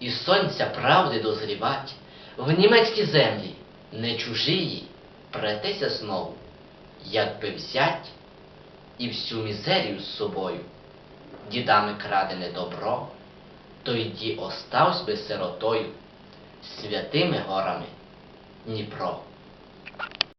і сонця правди дозрівать, в німецькі землі, не чужії, претеся знову, як би взять і всю мізерію з собою, дідами крадене добро, то й оставсь би сиротою, святими горами Дніпро.